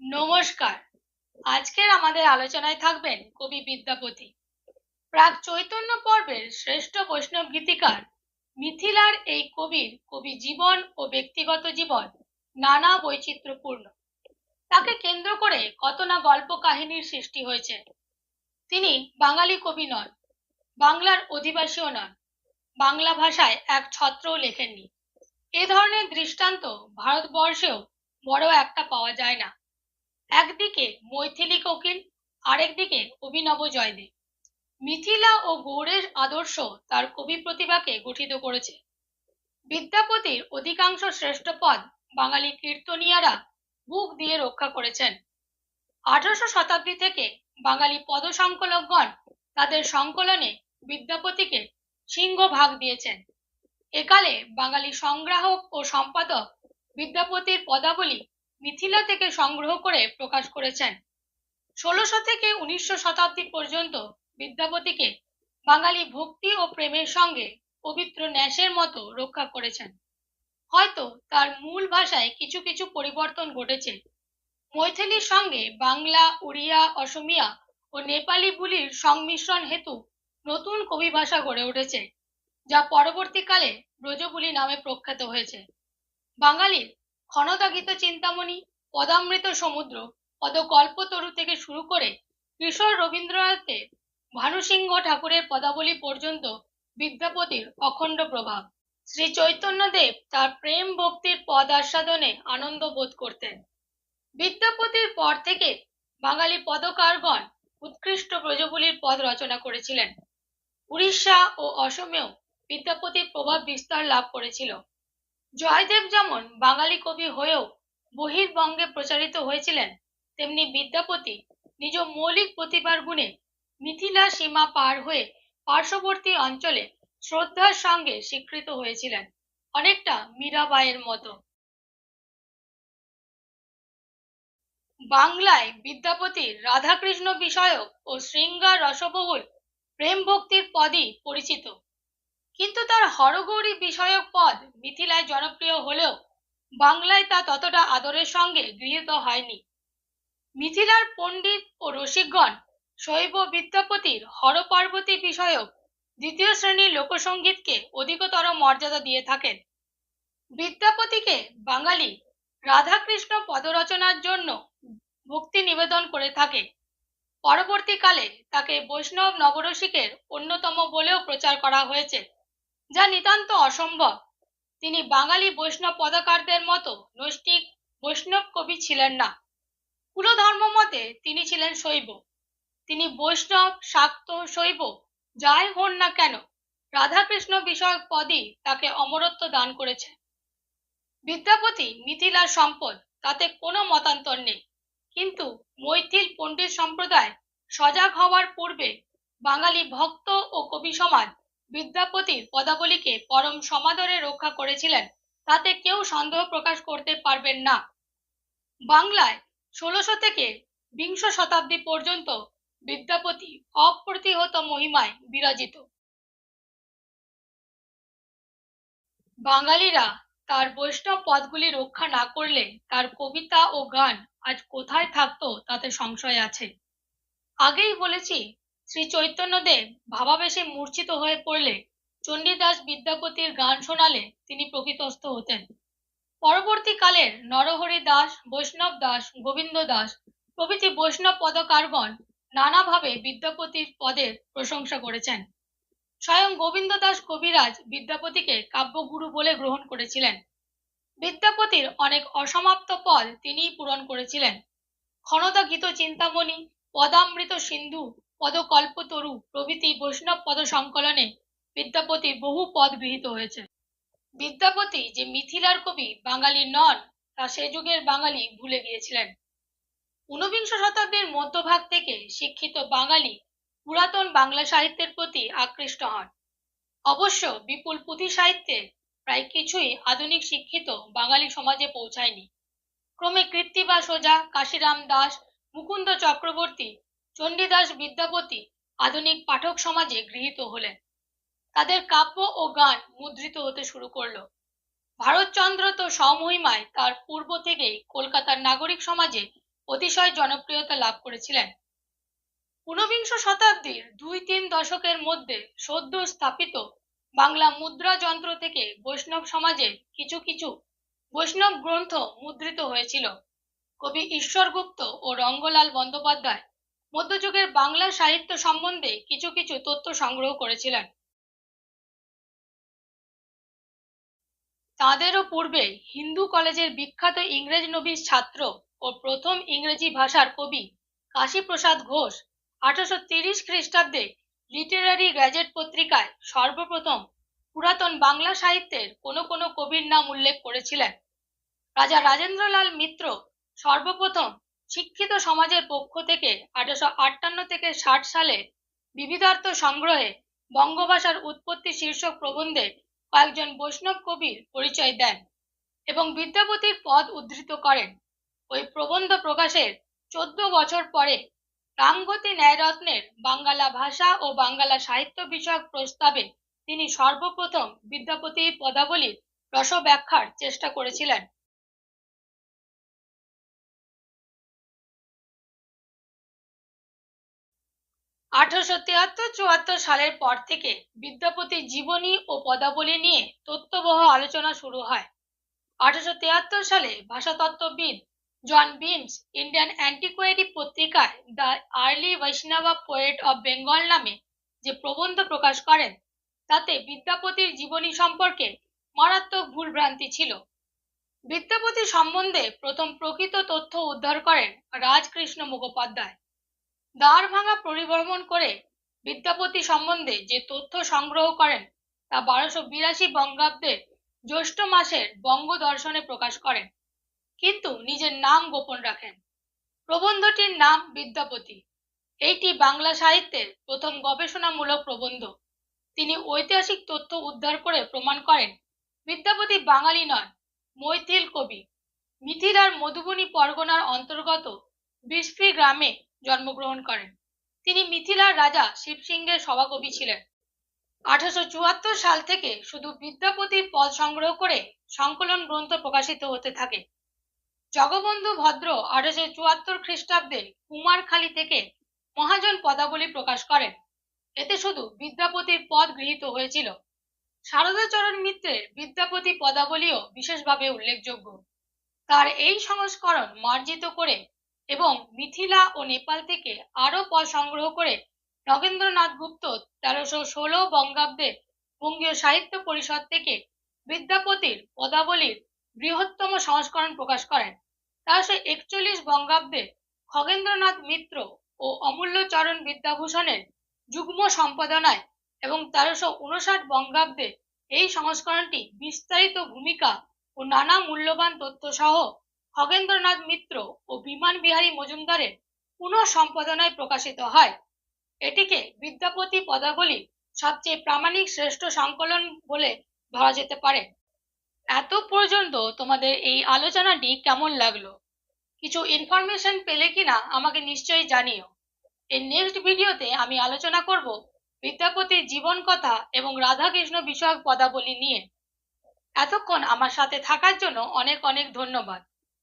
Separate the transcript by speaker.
Speaker 1: নমস্কার। আজকের আমাদের আলোচনায় থাকবেন কবি বিদ্যাপতি। প্রাক চৈতন্য পর্বের শ্রেষ্ঠ বৈষ্ণব গীতিকার মিথিলার এই কবির কবি জীবন ও ব্যক্তিগত জীবন নানা বৈচিত্র্যপূর্ণ। তাকে কেন্দ্র করে কত না গল্প কাহিনীর সৃষ্টি হয়েছে। তিনি বাঙালি কবি নন, বাংলার অধিবাসীও নন, বাংলা ভাষায় এক ছত্রও লেখেননি। এ ধরনের দৃষ্টান্ত ভারতবর্ষেও বড় একটা পাওয়া যায় না। একদিকে মৈথিলী কোকিল, আরেকদিকে অভিনব জয়দেব। মিথিলা ও গৌড়ের আদর্শ তার কবি প্রতিভাকে গঠিত করেছে। বিদ্যাপতির অধিকাংশ শ্রেষ্ঠ পদ বাঙালি কীর্তনিয়ারা বুক দিয়ে রক্ষা করেছেন। আঠারোশো শতাব্দী থেকে বাঙালি পদসংকলকগণ তাদের সংকলনে বিদ্যাপতিকে সিংহ ভাগ দিয়েছেন। একালে বাঙালি সংগ্রাহক ও সম্পাদক বিদ্যাপতির পদাবলী মিথিলা থেকে সংগ্রহ করে প্রকাশ করেছেন। ষোলোশো থেকে উনিশশো শতাব্দী পর্যন্ত বিদ্যাপতিকে বাঙালি ভক্তি ও প্রেমের সঙ্গে পবিত্র ন্যাসের মতো রক্ষা করেছেন। হয়তো তার মূল ভাষায় কিছু কিছু পরিবর্তন ঘটেছে। মৈথিলির সঙ্গে বাংলা উড়িয়া অসমিয়া ও নেপালি বুলির সংমিশ্রণ হেতু নতুন কবি ভাষা গড়ে উঠেছে, যা পরবর্তীকালে ব্রজবুলি নামে প্রখ্যাত হয়েছে। বাঙালির ক্ষণতাগীত চিন্তামণি, পদামৃত সমুদ্র, পদকল্পতরু থেকে শুরু করে কিশোর রবীন্দ্রনাথের ভানুসিংহ ঠাকুরের পদাবলী পর্যন্ত বিদ্যাপতির অখণ্ড প্রভাব। শ্রী চৈতন্যদেব তার প্রেম ভক্তির পদ আস্বাদনে আনন্দ বোধ করতেন। বিদ্যাপতির পর থেকে বাঙালি পদকারগণ উৎকৃষ্ট ব্রজবুলির পদ রচনা করেছিলেন। উড়িষ্যা ও অসমেও বিদ্যাপতির প্রভাব বিস্তার লাভ করেছিল। জয়দেব যেমন বাঙালি কবি হয়েও বহির্বঙ্গে প্রচারিত হয়েছিলেন, তেমনি বিদ্যাপতি নিজ মৌলিক প্রতিভার গুণে মিথিলা সীমা পার হয়ে পার্শ্ববর্তী অঞ্চলে শ্রদ্ধার সঙ্গে স্বীকৃত হয়েছিলেন, অনেকটা মীরাবাইয়ের মতো। বাংলায় বিদ্যাপতির রাধাকৃষ্ণ বিষয়ক ও শৃঙ্গার রসবহুল প্রেম ভক্তির পদই পরিচিত। কিন্তু তার হরগৌরী বিষয়ক পদ মিথিলায় জনপ্রিয় হলেও বাংলায় তা ততটা আদরের সঙ্গে গৃহীত হয়নি। মিথিলার পণ্ডিত ও রসিকগণ শৈব বিদ্যাপতির হরপার্বতী বিষয়ক দ্বিতীয় শ্রেণির লোকসঙ্গীতকে অধিকতর মর্যাদা দিয়ে থাকেন। বিদ্যাপতিকে বাঙালি রাধাকৃষ্ণ পদরচনার জন্য ভক্তি নিবেদন করে থাকে। পরবর্তীকালে তাকে বৈষ্ণব নবরসিকের অন্যতম বলেও প্রচার করা হয়েছে। যা নিতান্ত অসম্ভব। তিনি বাঙালি বৈষ্ণব পদাকারদের মতো নৈষ্টিক বৈষ্ণব কবি ছিলেন না। কুলধর্ম মতে তিনি ছিলেন শৈব। তিনি বৈষ্ণব, শাক্ত, শৈব, যাই হন না কেন, রাধাকৃষ্ণ বিষয়ক পদই তাকে অমরত্ব দান করেছে। বিদ্যাপতি মিথিলার সম্পদ তাতে কোনো মতান্তর নেই। কিন্তু মৈথিল পণ্ডিত সম্প্রদায় সজাগ হওয়ার পূর্বে বাঙালি ভক্ত ও কবি সমাজ বিদ্যাপতির পদাবলীকে পরম সমাদরে রক্ষা করেছিলেন। তাতে কেউ সন্দেহ প্রকাশ করতে পারবেন না। বাংলায় ষোলশো থেকে বিংশ শতাব্দী পর্যন্ত বিদ্যাপতি অপ্রতিহত মহিমায় বিরাজিত। বাঙালিরা তার বৈষ্ণব পদগুলি রক্ষা না করলে তার কবিতা ও গান আজ কোথায় থাকতো তাতে সংশয় আছে। আগেই বলেছি শ্রী চৈতন্যদেব ভাবাবেশে মূর্ছিত হয়ে পড়লে চণ্ডীদাস বিদ্যাপতির গান শোনালে তিনি প্রকৃতস্থ হতেন। পরবর্তীকালের নরহরি দাস, বৈষ্ণব দাস, গোবিন্দ দাস প্রভৃতি বৈষ্ণব পদকারগণ নানাভাবে বিদ্যাপতির পদের প্রশংসা করেছেন। স্বয়ং গোবিন্দ দাস কবিরাজ বিদ্যাপতিকে কাব্যগুরু বলে গ্রহণ করেছিলেন। বিদ্যাপতির অনেক অসমাপ্ত পদ তিনিই পূরণ করেছিলেন। ক্ষণতা গীত চিন্তামণি, পদামৃত সিন্ধু পদকল্পতরু প্রভৃতি বৈষ্ণব পদ সংকলনে বিদ্যাপতির বহু পদ গৃহীত হয়েছে। বিদ্যাপতি যে মিথিলার কবি বাঙালি নন, তা সে যুগের বাঙালি ভুলে গিয়েছিলেন। ঊনবিংশ শতাব্দীর মধ্যভাগ থেকে শিক্ষিত বাঙালি পুরাতন বাংলা সাহিত্যের প্রতি আকৃষ্ট হন। অবশ্য বিপুল পুঁথি সাহিত্যে প্রায় কিছুই আধুনিক শিক্ষিত বাঙালি সমাজে পৌঁছায়নি। ক্রমে কৃত্তিবা সোজা, কাশিরাম দাস, মুকুন্দ চক্রবর্তী চণ্ডীদাস বিদ্যাপতি আধুনিক পাঠক সমাজে গৃহীত হলেন। তাদের কাব্য ও গান মুদ্রিত হতে শুরু করল। ভারতচন্দ্র তো স্বমহিমায় তার পূর্ব থেকেই কলকাতার নাগরিক সমাজে অতিশয় জনপ্রিয়তা লাভ করেছিলেন। ঊনবিংশ শতাব্দীর দুই তিন দশকের মধ্যে সদ্য স্থাপিত বাংলা মুদ্রা যন্ত্র থেকে বৈষ্ণব সমাজে কিছু কিছু বৈষ্ণব গ্রন্থ মুদ্রিত হয়েছিল। কবি ঈশ্বরগুপ্ত ও রঙ্গলাল বন্দ্যোপাধ্যায় মধ্যযুগের বাংলা সাহিত্য সম্বন্ধে কিছু কিছু তথ্য সংগ্রহ করেছিলেন। তাঁদেরও পূর্বে হিন্দু কলেজের বিখ্যাত ইংরেজ নবীর ছাত্র ও প্রথম ইংরেজি ভাষার কবি কাশীপ্রসাদ ঘোষ আঠারোশো তিরিশ খ্রিস্টাব্দে লিটারারি গ্যাজেট পত্রিকায় সর্বপ্রথম পুরাতন বাংলা সাহিত্যের কোনো কোনো কবির নাম উল্লেখ করেছিলেন। রাজা রাজেন্দ্রলাল মিত্র সর্বপ্রথম শিক্ষিত সমাজের পক্ষ থেকে আঠারোশো আটান্ন থেকে ষাট সালে বিবিধার্থ সংগ্রহে বঙ্গভাষার উৎপত্তি শীর্ষক প্রবন্ধে কয়েকজন বৈষ্ণব কবির পরিচয় দেন এবং বিদ্যাপতির পদ উদ্ধৃত করেন। ওই প্রবন্ধ প্রকাশের চোদ্দ বছর পরে রামগতি ন্যায়রত্নের বাঙ্গালা ভাষা ও বাঙ্গালা সাহিত্য বিষয়ক প্রস্তাবে তিনি সর্বপ্রথম বিদ্যাপতি পদাবলীর রস ব্যাখ্যার চেষ্টা করেছিলেন। আঠারোশো তিয়াত্তর চুয়াত্তর সালের পর থেকে বিদ্যাপতির জীবনী ও পদাবলী নিয়ে তত্ত্ববহ আলোচনা শুরু হয়। আঠারোশো তিয়াত্তর সালে ভাষাতত্ত্ববিদ জন বিমস ইন্ডিয়ান অ্যান্টিকোয়ারি পত্রিকায় the early Vaishnava poet of Bengal নামে যে প্রবন্ধ প্রকাশ করেন, তাতে বিদ্যাপতির জীবনী সম্পর্কে মারাত্মক ভুলভ্রান্তি ছিল। বিদ্যাপতি সম্বন্ধে প্রথম প্রকৃত তথ্য উদ্ধার করেন রাজকৃষ্ণ মুখোপাধ্যায়। দ্বার ভাঙা পরিভ্রমণ করে বিদ্যাপতি সম্বন্ধে যে তথ্য সংগ্রহ করেন, তা বারোশো বিরাশি বঙ্গাব্দে জ্যৈষ্ঠ মাসের বঙ্গ দর্শনে প্রকাশ করেন, কিন্তু নিজের নাম গোপন রাখেন। প্রবন্ধটির নাম বিদ্যাপতি। এইটি বাংলা সাহিত্যের প্রথম গবেষণামূলক প্রবন্ধ। তিনি ঐতিহাসিক তথ্য উদ্ধার করে প্রমাণ করেন, বিদ্যাপতি বাঙালি নয়, মৈথিল কবি। মিথিলার মধুবনী পরগনার অন্তর্গত বিসফি গ্রামে জন্মগ্রহণ করেন। তিনি মিথিলার রাজা শিবসিংহের সভাকবি ছিলেন। আঠারোশো সাল থেকে শুধু বিদ্যাপতির পদ সংগ্রহ করে সংকলন গ্রন্থ প্রকাশিত হতে থাকে। জগবন্ধু ভদ্র আঠারোশো চুয়াত্তর খ্রিস্টাব্দে কুমারখালী থেকে মহাজন পদাবলী প্রকাশ করেন। এতে শুধু বিদ্যাপতির পদ গৃহীত হয়েছিল। শারদাচরণ মিত্রের বিদ্যাপতি পদাবলীও বিশেষভাবে উল্লেখযোগ্য। তার এই সংস্করণ মার্জিত করে এবং মিথিলা ও নেপাল থেকে আরও পদ সংগ্রহ করে নগেন্দ্রনাথ গুপ্ত তেরোশো ষোলো বঙ্গাব্দে বঙ্গীয় সাহিত্য পরিষদ থেকে বিদ্যাপতির পদাবলীর বৃহত্তম সংস্করণ প্রকাশ করেন। তেরোশো একচল্লিশ বঙ্গাব্দে খগেন্দ্রনাথ মিত্র ও অমূল্যচরণ বিদ্যাভূষণের যুগ্ম সম্পাদনায় এবং তেরোশো উনষাট বঙ্গাব্দে এই সংস্করণটি বিস্তারিত ভূমিকা ও নানা মূল্যবান তথ্য সহ খগেন্দ্রনাথ মিত্র ও বিমান বিহারী মজুমদারের পুনঃ সম্পাদনায় প্রকাশিত হয়। এটিকে বিদ্যাপতি পদাবলী সবচেয়ে প্রামাণিক শ্রেষ্ঠ সংকলন বলে ধরা যেতে পারে। এত পর্যন্ত তোমাদের এই আলোচনাটি কেমন লাগল? কিছু ইনফরমেশন পেলে কিনা আমাকে নিশ্চয়ই জানিও। এর নেক্সট ভিডিওতে আমি আলোচনা করব বিদ্যাপতির জীবন কথা এবং রাধাকৃষ্ণ বিষয়ক পদাবলী নিয়ে। এতক্ষণ আমার সাথে থাকার জন্য অনেক অনেক ধন্যবাদ।